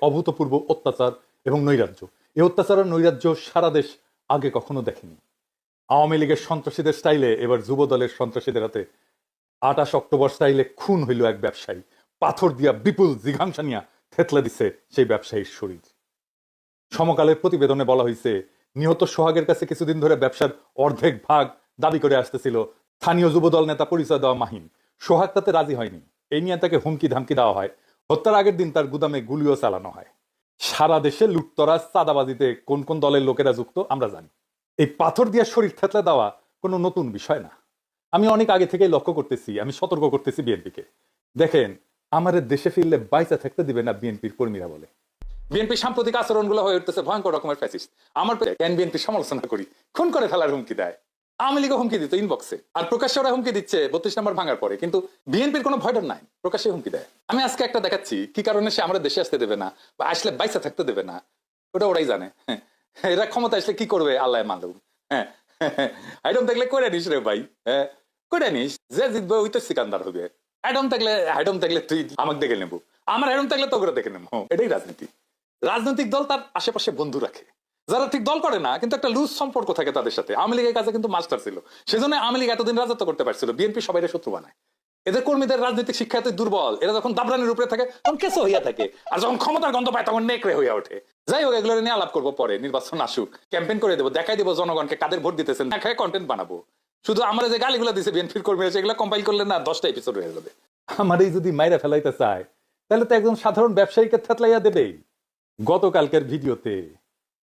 অভূতপূর্ব অত্যাচার এবং নৈরাজ্য। এই অত্যাচার আর নৈরাজ্য সারা দেশ আগে কখনো দেখেনি। আওয়ামী লীগের সন্ত্রাসীদের স্টাইলে এবার যুব দলের সন্ত্রাসীদের হাতে আটাশ অক্টোবর স্টাইলে খুন হইল এক ব্যবসায়ী। পাথর দিয়া বিপুল জিঘাংসা নিয়া থেতলে দিছে সেই ব্যবসায়ীর শরীর। সমকালের প্রতিবেদনে বলা হয়েছে নিহত সোহাগের কাছে কিছুদিন ধরে ব্যবসার অর্ধেক ভাগ দাবি করে আসতেছিল স্থানীয় যুবদল নেতা পরিচয় দেওয়া মাহিন। সোহাগ তাতে রাজি হয়নি। এই নিয়ে তাকে হুমকি ধামকি দেওয়া হয়। হত্যার আগের দিন তার গুদামে গুলিও চালানো হয়। সারা দেশে লুটতরাজ চাঁদাবাজিতে কোন কোন দলের লোকেরা যুক্ত, আমরা জানি। এই পাথর দিয়ে শরীর থেতলে দেওয়া কোনো নতুন বিষয় না। আমি অনেক আগে থেকেই লক্ষ্য করতেছি, আমি সতর্ক করতেছি বিএনপিকে। দেখেন, আমাদের দেশে ফিরলে বাইচা থাকতে দিবে না বিএনপির কর্মীরা বলে। বিএনপি সাম্প্রতিক আচরণগুলো হয়ে উঠতেছে ভয়ঙ্কর রকমের ফ্যাসিস্ট আমার কেন বিএনপি সমালোচনা করি, খুন করে ফেলার হুমকি দেয়। আওয়ামী লীগও হুমকি দিত ইনবক্সে আর প্রকাশ্যে ওরা হুমকি দিচ্ছে বত্রিশ নম্বর ভাঙার পরে কিন্তু বিএনপির কোনো ভয় ডর নাই। প্রকাশ্যে হুমকি দেয়। আমি আজকে একটা দেখাচ্ছি কি কারণে সে আমাদের দেশে আসতে দেবে না বা আসলে বাইসা থাকতে দেবে না ওটা ওরাই জানে। হ্যাঁ, এরা ক্ষমতা আসলে কি করবে আল্লাহ মালুম। হ্যাঁ আইডম দেখলে করে নিস রে ভাই। হ্যাঁ করে নিস যে জিতবে ওই তো সিকান্দার হবে। অ্যাডম থাকলে অ্যাডম থাকলে তুই আমাকে দেখে নেব। আমার অ্যাডম থাকলে তো করে দেখে নেব। এটাই রাজনীতি। রাজনৈতিক দল তার আশেপাশে বন্ধু রাখে। যারা ঠিক দল করে না, কিন্তু একটা লুজ সম্পর্ক থাকে তাদের সাথে। আওয়ামী লীগের কাছে কিন্তু মাস্টার ছিল। সেজন্য আওয়ামী লীগ এতদিন রাজত্ব করতে পারছিল। বিএনপি সবাই শত্রু বানায়। এদের কর্মীদের রাজনৈতিক শিক্ষা এত দুর্বল, এরা যখন দাবরানের উপরে থাকে, তখন কেসো হইয়া থাকে। আর যখন ক্ষমতার গন্ধ পায়, তখন নেকড়ে হইয়া ওঠে। যাই হোক, এগুলো নিয়ে আলাপ করব পরে। নির্বাচন আসুক। ক্যাম্পেইন করে দেবো, দেখাই দেবো জনগণকে কাদের ভোট দিতেছেন। দেখায় কন্টেন্ট বানাবো। শুধু আমরা যে গালিগুলো দিছে বিএনপির কর্মীরা, সেগুলো কম্পাইল করলে না দশটা এপিসোড হয়ে যাবে। আমার এই যদি মাইরা ফেলাইতে চায়, তাহলে তো একজন সাধারণ ব্যবসায়ীকে থেতলাইয়া দেবেই। গতকালকের ভিডিওতে।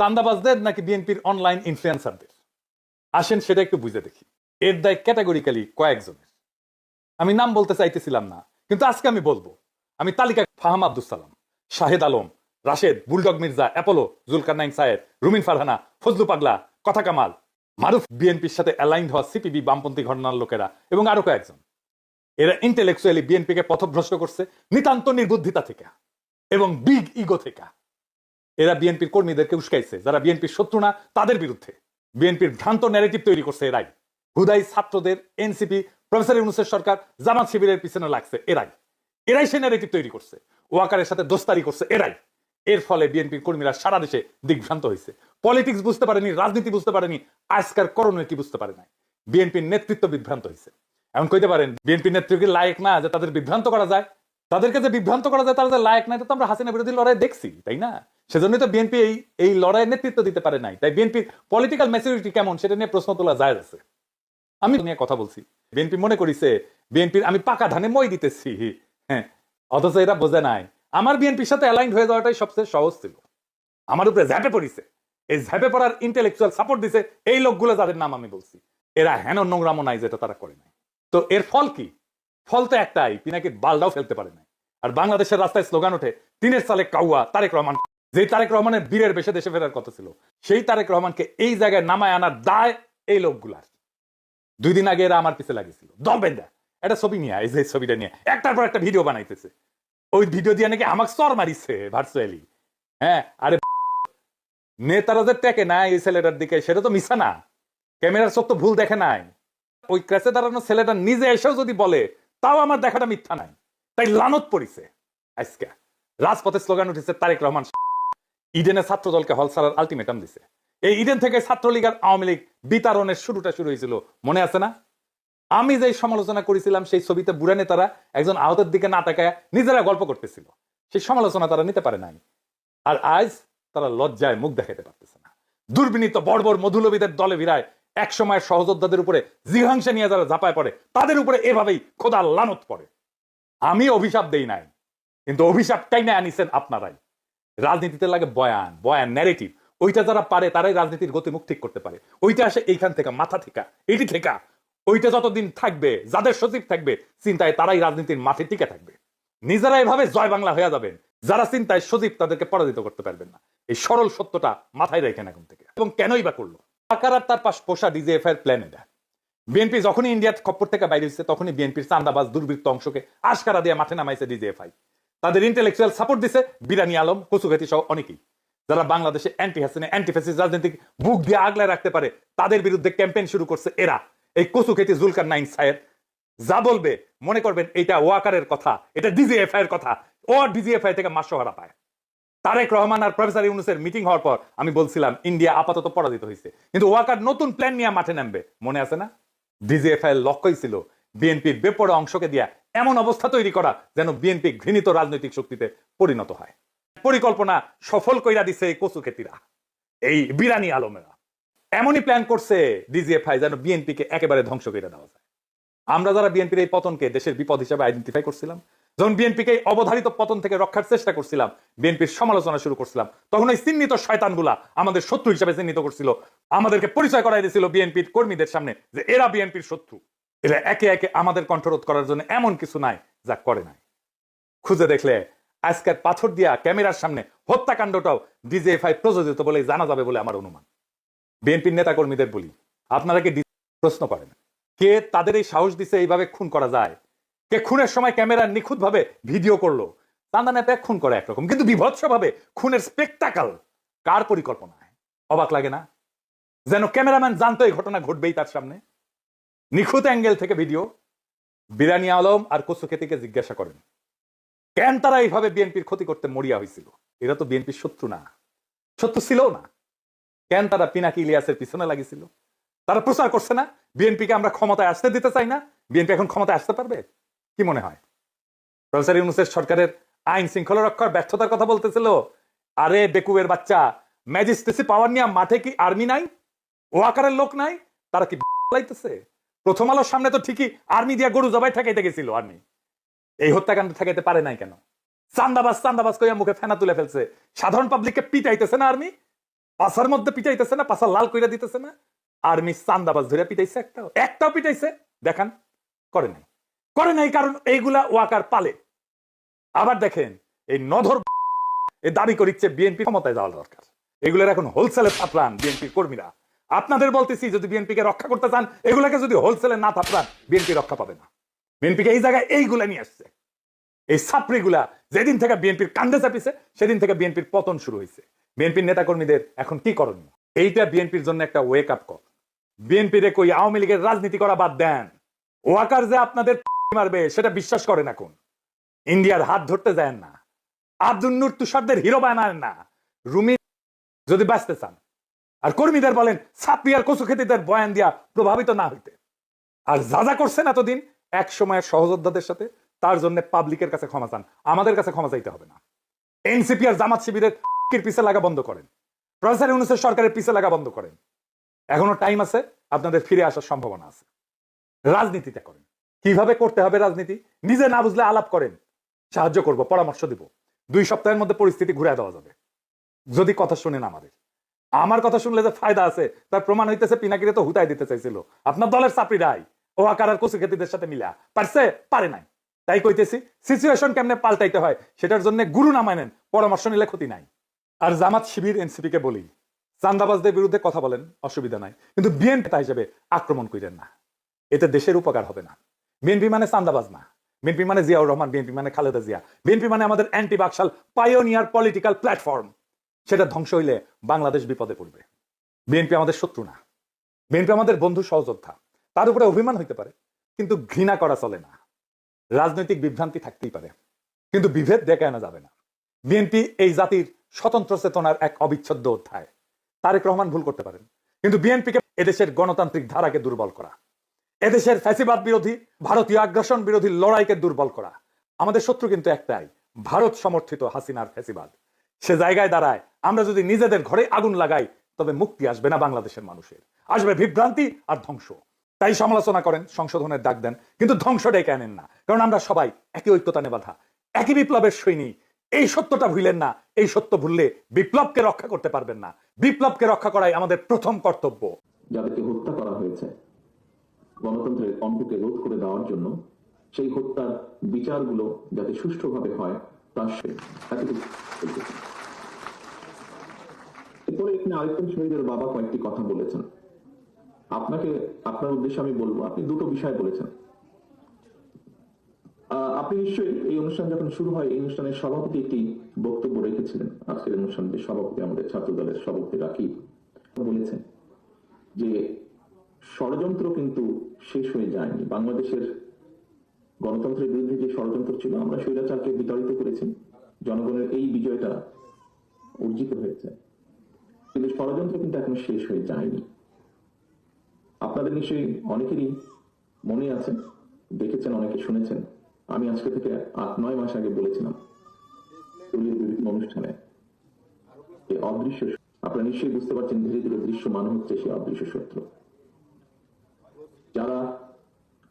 চান্দাবাজদের নাকি বিএনপির অনলাইন ইনফ্লুয়েন্সারদের আসেন সেটা একটু বুঝে দেখি। এর দায় ক্যাটাগরিক্যালি কয়েকজনের। আমি নাম বলতে চাইতেছিলাম না, কিন্তু আজকে আমি বলব। আমি তালিকা Faham Abdul Salam, Shahed Alam, Rashed, bulldog Mirza, Apollo Zulkar nine Sayed, Rumin Farhana, Fazlu পাগলা, কথা কামাল, মারুফ বিএনপির সাথে অ্যালাইন্ড হওয়া সিপিবি বামপন্থী ঘটনার লোকেরা এবং আরও কয়েকজন। এরা ইন্টেলেকচুয়ালি বিএনপিকে পথভ্রষ্ট করছে, নিতান্ত নির্বুদ্ধিতা থেকে এবং বিগ ইগো থেকে। এরা বিএনপির কর্মীদেরকে উস্কাইছে। যারা বিএনপির শত্রু না, তাদের বিরুদ্ধে। বিএনপির ভ্রান্ত ন্যারেটিভ তৈরি করছে এরাই। হুদাই ছাত্রদের এনসিপি, প্রফেসর ইউনুসের সরকার, জামাত শিবিরের পিছনে লাগছে এরাই। এরাই সেই ন্যারেটিভ তৈরি করছে। ওয়াকারের সাথে দোস্তারি করছে এরাই। এর ফলে বিএনপির কর্মীরা সারা দেশে দিগ্ভ্রান্ত হয়েছে। পলিটিক্স বুঝতে পারেনি, রাজনীতি বুঝতে পারেনি, আজকার করণীয় কি বুঝতে পারে নাই। বিএনপির নেতৃত্ব বিভ্রান্ত হয়েছে। এমন কইতে পারেন, বিএনপির নেতৃত্ব লায়ক না যে তাদের বিভ্রান্ত করা যায়? তাদেরকে যে বিভ্রান্ত করা যায়, তারা যে লায়ক নাই তো আমরা হাসিনা বিরোধী লড়াই দেখছি, তাই না? সেজন্যই তো বিএনপি এই এই লড়াইয়ের নেতৃত্ব দিতে পারে নাই। তাই বিএনপির পলিটিক্যাল ম্যাচুরিটি কেমন সেটা নিয়ে প্রশ্ন তোলা যায় আছে। আমি নিয়ে কথা বলছি। বিএনপি মনে করিছে বিএনপির আমি পাকা ধানে মই দিতেছি। হ্যাঁ অথচ এরা বোঝে নাই। আমার বিএনপির সাথে অ্যালাইন্ড হয়ে যাওয়াটাই সবচেয়ে সহজ ছিল। আমার উপরে ঝ্যাপে পড়িছে। এই ঝ্যাপে পড়ার ইন্টেলেকচুয়াল সাপোর্ট দিছে এই লোকগুলো যাদের নাম আমি বলছি। এরা হেন নোংরামো নাই যেটা তারা করে নাই। তো এর ফল কি? ফল তো একটাই পিনাকি বালটাও ফেলতে পারে নাই। আর বাংলাদেশের রাস্তায় স্লোগান ওঠে, তিনের সালে কাউয়া, তারেক রহমান যে তারেক রহমানের বীরের বেশে দেশে ফেরার কথা ছিল, সেই তারেক রহমানকে এই জায়গায় নামায় আনার দায় এই লোকগুলার। দুই দিন আগে এরা আমার পিছে লাগিয়েছিল। দল বেন্দা একটা ছবি নিয়ে এই যে ছবিটা নিয়ে। একটার পর একটা ভিডিও বানাইতেছে। ওই ভিডিও দিয়ে নাকি আমাকে চর মারিছে ভার্চুয়ালি হ্যাঁ আরে নেতারা যে টেকে না এই ছেলেটার দিকে, সেটা তো মিশা না। ক্যামেরার চোখ তো ভুল দেখে নাই। ওই ক্রেসে দাঁড়ানো ছেলেটা নিজে এসেও যদি বলে, তাও আমার দেখাটা মিথ্যা নাই। তাই লানত পড়িছে আজকে। রাজপথে স্লোগান উঠেছে, তারেক রহমান ইডেনে ছাত্র দলকে হল ছাড়ার আলটিমেটাম দিছে। এই ইডেন থেকে ছাত্রলীগ আর আওয়ামী লীগ বিতারণের শুরুটা শুরু হয়েছিল, মনে আছে না? আমি যে সমালোচনা করেছিলাম, সেই ছবিতে বুড়া নেতারা একজন আহতের দিকে না তাকায় নিজেরা গল্প করতেছিল। সেই সমালোচনা তারা নিতে পারে নাই। আর আজ তারা লজ্জায় মুখ দেখাতে পারতেছে না। দুর্বিনীত বড় মধুলবীদের দলে ভিড়ায় এক সময়ের সহযোদ্ধাদের উপরে জিঘাংসা নিয়ে যারা ঝাঁপায় পড়ে, তাদের উপরে এভাবেই খোদা লানত পড়ে। আমি অভিশাপ দেই নাই, কিন্তু অভিশাপটাই না আনিছেন আপনারাই। রাজনীতিতে লাগে বয়ান বয়ান ন্যারেটিভ ওইটা যারা পারে, তারাই রাজনীতির গতিমুখ ঠিক করতে পারে। ওইটা আসে এইখান থেকে, মাথা থেকে, এটি থেকে। ওইটা যতদিন থাকবে, যাদের সচিব থাকবে, চিন্তায় তারাই রাজনীতির মাঠে টিকে থাকবে। নিজেরা এভাবে জয় বাংলা হয়ে যাবেন, যারা চিন্তায় সজীব তাদেরকে পরাজিত করতে পারবেন না। এই সরল সত্যটা মাথায় রেখেন এখন থেকে। এবং কেনই বা করল? আর তার পাশ পোষা ডিজিএফ এর প্ল্যান এটা। বিএনপি যখনই ইন্ডিয়ার খপ্পর থেকে বাইরে হচ্ছে তখনই বিএনপির চান্দাবাজ দুর্বৃত্ত অংশকে আশকারা দিয়ে মাঠে নামাইছে ডিজিএফআই তাদের ইন্টেলেকচুয়াল সাপোর্ট দিছে বিরানি আলম কচুঘাতি সহ অনেকেই। যারা বাংলাদেশে অ্যান্টি হাসিনে অ্যান্টি ফ্যাসিস রাজনীতিক বুক দিয়ে আগলায় রাখতে পারে, তাদের বিরুদ্ধে ক্যাম্পেইন শুরু করছে এরা। এই কচুখেতি জুলকার নাইন সাহেব, যা বলবে, মনে করবেন এটা ওয়াকারের কথা, এটা ডিজিএফআই এর কথা, ও ডিজিএফআই থেকে মাসহারা পায়। তারেক রহমান আর প্রফেসর ইউনুসের মিটিং হওয়ার পর আমি বলছিলাম, ইন্ডিয়া আপাতত পরাজিত হয়েছে। কিন্তু ওয়াকার নতুন প্ল্যান নিয়ে মাঠে নামবে, মনে আছে না? ডিজিএফআই এর লক্ষ্যই ছিল, বিএনপির বেপরোয়া অংশকে দিয়া এমন অবস্থা তৈরি করা যেন বিএনপি ঘৃণিত রাজনৈতিক শক্তিতে পরিণত হয়। পরিকল্পনা সফল কইরা দিছে এই কচু খেতিরা এই বিরানি আলমেরা। এমনই প্ল্যান করছে ডিজিএফআই যেন বিএনপি কে একেবারে ধ্বংস করে দেওয়া যায়। আমরা যারা বিএনপির এই পতনকে দেশের বিপদ হিসাবে আইডেন্টিফাই করছিলাম, যখন বিএনপিকে অবধারিত পতন থেকে রক্ষার চেষ্টা করছিলাম, বিএনপির সমালোচনা শুরু করছিলাম, তখন ওই চিহ্নিত শয়তানগুলা আমাদের শত্রু হিসাবে চিহ্নিত করছিল। আমাদেরকে পরিচয় করাই দিয়েছিল বিএনপির কর্মীদের সামনে যে এরা বিএনপির শত্রু। এরা একে একে আমাদের কণ্ঠরোধ করার জন্য এমন কিছু নাই যা করে নাই। খুঁজে দেখলে আজকের পাথর দিয়া ক্যামেরার সামনে হত্যাকাণ্ডটাও ডিজিএফআই প্রযোজিত বলে জানা যাবে বলে আমার অনুমান। বিএনপির নেতা কর্মীদের বলি, আপনারা কি প্রশ্ন করেন? কে তাদের এই সাহস দিছে এইভাবে খুন করা যায়? কে খুনের সময় ক্যামেরা নিখুঁত ভাবে ভিডিও করল? চান্দা নেপে খুন করে একরকম, কিন্তু বিভৎস ভাবে খুনের স্পেকটাকাল কার পরিকল্পনায়? অবাক লাগে না? যেন ক্যামেরাম্যান জানতো এই ঘটনা ঘটবেই তার সামনে। নিখুঁত অ্যাঙ্গেল থেকে ভিডিও বিরানি আলম আর কচুকেতিকে জিজ্ঞাসা করেন, কেন তারা এইভাবে বিএনপির ক্ষতি করতে মরিয়া হয়েছিল? এরা তো বিএনপির শত্রু না। শত্রু ছিল না। কেন তারা পিনাকি ইলিয়াসের পিছনে লাগিয়েছিল? তারা প্রচার করছে না। বিএনপিকে আমরা ক্ষমতায় আসতে দিতে চাই না। বিএনপি এখন ক্ষমতায় আসতে পারবে? কি মনে হয়? প্রফেসর ইউনুসের সরকারের আইন শৃঙ্খলা রক্ষার ব্যর্থতার কথা বলতেছিল, আরে বেকুবের বাচ্চা, ম্যাজিস্ট্রেসি পাওয়ার নিয়ে মাঠে কি আর্মি নাই? ও আকারের লোক নাই? তারা কি লাইতেছে? প্রথম আলোর সামনে তো ঠিকই আর্মি দিয়া গরু জবাই ঠেকাইতে গেছিল আর্মি। এই হত্যাকাণ্ড ঠেকাইতে পারে নাই কেন? চান্দাবাজ চান্দাবাজ কইয়া মুখে ফেনা তুলে ফেলছে। সাধারণ পাবলিককে পিটাইতেছে না আর্মি? পাশার মধ্যে পিটাইতেছে না, পাশা লাল কইরা দিতেছে না? আর্মি চান্দাবাজ ধরে পিটাইছে একটাও। একটাও পিটাইছে। দেখান, করে নাই। করে নাই কারণ এইগুলা ওয়াকার পালে। আবার দেখেন, এই নধর এই দাবি করিচ্ছে বিএনপি ক্ষমতায় যাওয়া দরকার। এগুলোর এখন হোলসেলে থাপড়ান বিএনপির কর্মীরা। আপনাদের বলতেছি, যদি বিএনপিকে রক্ষা করতে চান, এগুলাকে যদি হোলসেলে না থাপড়ান, বিএনপি রক্ষা পাবে না। বিএনপিকে এই জায়গায় এইগুলা নিয়ে আসছে। এই ছাত্রীগুলা যেদিন থেকে বিএনপির কান্দে চাপিছে, সেদিন থেকে বিএনপির পতন শুরু হয়েছে। বিএনপির নেতাকর্মীদের এখন কি করণীয়? এইটা বিএনপির জন্য একটা ওয়েক আপ কল বিএনপি রে কই আওয়ামী লীগের রাজনীতি করা বাদ দেন। ওয়াকার যে আপনাদের মারবে, সেটা বিশ্বাস করেন এখন। ইন্ডিয়ার হাত ধরতে যায় না। আব্দুল নূর তুষারদের হিরো বানান না। রুমি যদি বাঁচতে চান আর কর্মীদের বলেন ছাত্রী আর কচু বয়ান দিয়া প্রভাবিত না হইতে। আর যা যা করছেন এতদিন, এক সময়ের সহযোদ্ধাদের সাথে, তার জন্য পাবলিকের কাছে ক্ষমা চান। আমাদের কাছে ক্ষমা চাইতে হবে না। এনসিপি আর জামাত শিবিরের পিছে লাগা বন্ধ করেন। প্রফেসর ইউনুসের সরকারের পিছে লাগা বন্ধ করেন। এখনও টাইম আছে, আপনাদের ফিরে আসার সম্ভাবনা আছে। রাজনীতিটা করেন। কীভাবে করতে হবে রাজনীতি? নিজে না বুঝলে আলাপ করেন। সাহায্য করব, পরামর্শ দিব। দুই সপ্তাহের মধ্যে পরিস্থিতি ঘুরে দেওয়া যাবে। যদি কথা শুনেন আমাদের। আমার কথা শুনলে যে ফায়দা আছে, তার প্রমাণ হইতেছে পিনাকিরে তো হুতাই দিতে চাইছিল। আপনার দলের চাপড়িরাই ও আকার আর কচু খেতিদের সাথে মিলা। পারছে? পারে নাই। তাই কইতেছি সিচুয়েশন কেমনে পাল্টাইতে হয়, সেটার জন্য গুরু না মানেন, পরামর্শ নিলে ক্ষতি নাই। আর জামাত শিবির এনসিপি কে বলি চান্দাবাজদের বিরুদ্ধে কথা বলেন, অসুবিধা নাই। কিন্তু বিএনপি তা হিসেবে আক্রমণ করেন না। এতে দেশের উপকার হবে না। বিএনপি মানে চান্দাবাজ না। বিএনপি মানে জিয়াউর রহমান বিএনপি মানে খালেদা জিয়া। বিএনপি মানে আমাদের anti BAKSAL pioneer political platform সেটা ধ্বংস হইলে বাংলাদেশ বিপদে পড়বে। বিএনপি আমাদের শত্রু না। বিএনপি আমাদের বন্ধু সহযোদ্ধা। তার উপরে অভিমান হইতে পারে, কিন্তু ঘৃণা করা চলে না। রাজনৈতিক বিভ্রান্তি থাকতেই পারে, কিন্তু বিভেদ দেখে আনা যাবে না। বিএনপি এই জাতির স্বতন্ত্র চেতনার এক অবিচ্ছেদ্য অধ্যায়। তারেক রহমান ভুল করতে পারেন, কিন্তু বিএনপিকে এদেশের গণতান্ত্রিক ধারাকে দুর্বল করা, এদেশের ফ্যাসিবাদ বিরোধী, ভারতীয় আগ্রাসন বিরোধী লড়াইকে দুর্বল করা। আমাদের শত্রু কিন্তু একটাই, ভারত সমর্থিত হাসিনার ফ্যাসিবাদ। সে জায়গায় দাঁড়ায়। আমরা যদি নিজেদের ঘরে আগুন লাগাই, তবে মুক্তি আসবে না বাংলাদেশের মানুষের। আসবে বিভ্রান্তি আর ধ্বংস। তাই সমালোচনা করেন, সংশোধনের ডাক দেন। কিন্তু ধ্বংস ডেকে আনেন না। কারণ আমরা সবাই একই ঐক্যতানে বাধা একই বিপ্লবের সৈনিক এই সত্যটা ভুলেন না। এই সত্য ভুললে বিপ্লবকে রক্ষা করতে পারবেন না। বিপ্লবকে রক্ষা করাই আমাদের প্রথম কর্তব্য। যাদেরকে হত্যা করা হয়েছে, গণতন্ত্রের কণ্ঠকে রোধ করে দেওয়ার জন্য, সেই হত্যার বিচারগুলো যাতে সুষ্ঠুভাবে হয় তার সে এরপরে এখানে আরেকজন শহীদের বাবা কয়েকটি কথা বলেছেন। আপনাকে, আপনার উদ্দেশ্যে আমি বলব, আপনি দুটো বিষয় বলেছেন। আপনি নিশ্চয়ই এই অনুষ্ঠান যখন শুরু হয়, এই অনুষ্ঠানের সভাপতি একটি বক্তব্য রেখেছিলেন। আজকের অনুষ্ঠানের সভাপতি আমাদের ছাত্র দলের সভাপতি রাকিব বলেছেন যে, ষড়যন্ত্র কিন্তু শেষ হয়ে যায়নি। বাংলাদেশের গণতন্ত্রের বিরুদ্ধে যে ষড়যন্ত্র ছিল, আমরা স্বৈরাচারকে বিতাড়িত করেছি। জনগণের এই বিজয়টা অর্জিত হয়েছে। কিন্তু ষড়যন্ত্র কিন্তু এখনও শেষ হয়ে যায়নি। আপনাদের নিশ্চয়ই অনেকেরই মনে আছে, দেখেছেন, অনেকে শুনেছেন। আমি আজকে থেকে আট, নয় মাস আগে বলেছিলাম অনুষ্ঠানে এই অদৃশ্য আপনারা নিশ্চয়ই বুঝতে পারছেন, ধীরে ধীরে দৃশ্যমান হচ্ছে সেই অদৃশ্য শত্রু। যারা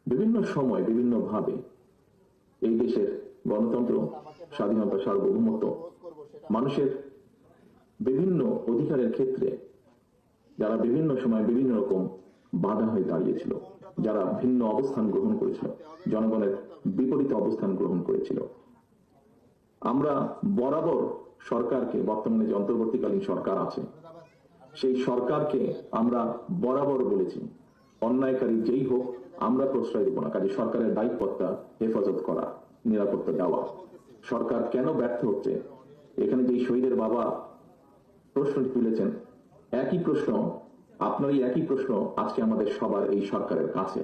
বিভিন্ন সময় বিভিন্ন ভাবে এই দেশের গণতন্ত্র, স্বাধীনতা, সার্বভৌমত্ব, মানুষের বিভিন্ন অধিকারের ক্ষেত্রে যারা বিভিন্ন সময় বিভিন্ন রকম বাধা হয়ে দাঁড়িয়েছিল, যারা ভিন্ন অবস্থান গ্রহণ করেছিল, জনগণের বিপরীতে অবস্থান গ্রহণ করেছিল। আমরা বরাবর সরকারকে, বর্তমানে যে অন্তর্বর্তীকালীন সরকার আছে, সেই সরকারকে আমরা বরাবর বলেছি, অন্যায়কারী যেই হোক, আমরা প্রশ্রয় দেব না, কাজে সরকারের দায়িত্বটা হেফাজত করা, নিরাপত্তা দেওয়া। সরকার কেন ব্যর্থ হচ্ছে? এখানে যেই শহীদের বাবা প্রশ্নটি তুলেছেন। একই প্রশ্ন, আপনারই একই প্রশ্ন আজকে আমাদের সবার এই সরকারের কাছে।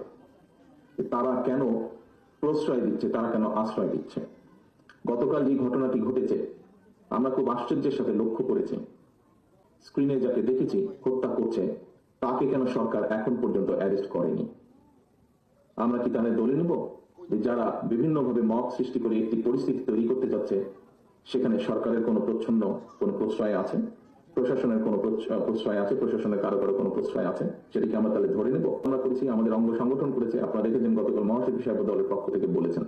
তারা কেন প্রশ্রয় দিচ্ছে, তারা কেন আশ্রয় দিচ্ছে? গতকাল যে ঘটনাটি ঘটেছে, আমরা খুব আশ্চর্যের সাথে লক্ষ্য করেছি। স্ক্রিনে যাকে দেখেছি, হত্যা করছে, তাকে কেন সরকার এখন পর্যন্ত অ্যারেস্ট করেনি? আমরা কি তাদের দলে নেব? যে যারা বিভিন্নভাবে মত সৃষ্টি করে একটি পরিস্থিতি তৈরি করতে যাচ্ছে, সেখানে সরকারের কোনো প্রচ্ছন্ন, কোনো প্রশ্রয় আছে? প্রশাসনের কোনো প্রশ্রয় আছে? প্রশাসনের কারও কারও কোনো প্রশ্রয় আছে? সেটিকে আমরা তাহলে ধরে নেব। আমরা করেছি, আমাদের অঙ্গ সংগঠন করেছে। আপনারা দেখেছেন গতকাল মহাসচিব সাহেব দলের পক্ষ থেকে বলেছেন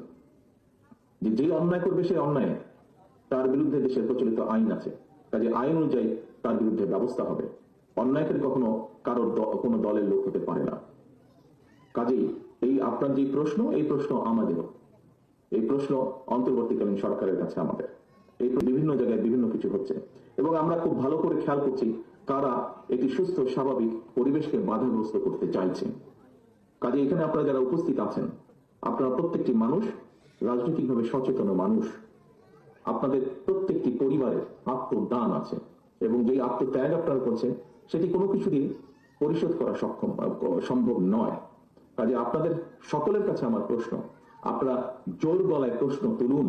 যে যে অন্যায় করবে সেই অন্যায়। তার বিরুদ্ধে দেশের প্রচলিত আইন আছে। কাজে আইন অনুযায়ী তার বিরুদ্ধে ব্যবস্থা হবে। অন্যায়কারী কখনো কারোর কোনো দলের লোক হতে পারে না। কাজেই এই আপনার যে প্রশ্ন, এই প্রশ্ন আমাদেরও। এই প্রশ্ন অন্তর্বর্তীকালীন সরকারের কাছে আমাদের। এই বিভিন্ন জায়গায় বিভিন্ন কিছু হচ্ছে। এবং আমরা খুব ভালো করে খেয়াল করছি কারা একটি সুস্থ, স্বাভাবিক পরিবেশকে বাধাগ্রস্ত করতে চাইছে। কাজে এখানে আপনারা যারা উপস্থিত আছেন, আপনারা প্রত্যেকটি মানুষ রাজনৈতিকভাবে সচেতন মানুষ। আপনাদের প্রত্যেকটি পরিবারের আত্মদান আছে এবং যে আত্মত্যাগ আপনারা করছেন, সেটি কোনো কিছু দিয়ে পরিশোধ করা সক্ষম, সম্ভব নয়। কাজে আপনাদের সকলের কাছে আমার প্রশ্ন, আপনারা জোর গলায় প্রশ্ন তুলুন।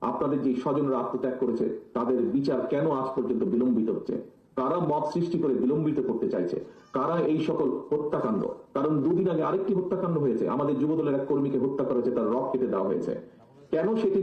আপনাদের যে স্বজনরা আত্মত্যাগ করেছে, তাদের বিচার কেন আজ পর্যন্ত বিলম্বিত হচ্ছে? কারা মত সৃষ্টি করে বিলম্বিত করতে চাইছে? কারা এই সকল হত্যাকাণ্ড? কারণ দুদিন আগে আরেকটি হত্যাকাণ্ড হয়েছে। আমাদের যুবদলের এক কর্মীকে হত্যা করেছে, তার রক কেটে দেওয়া হয়েছে। কেন সেটি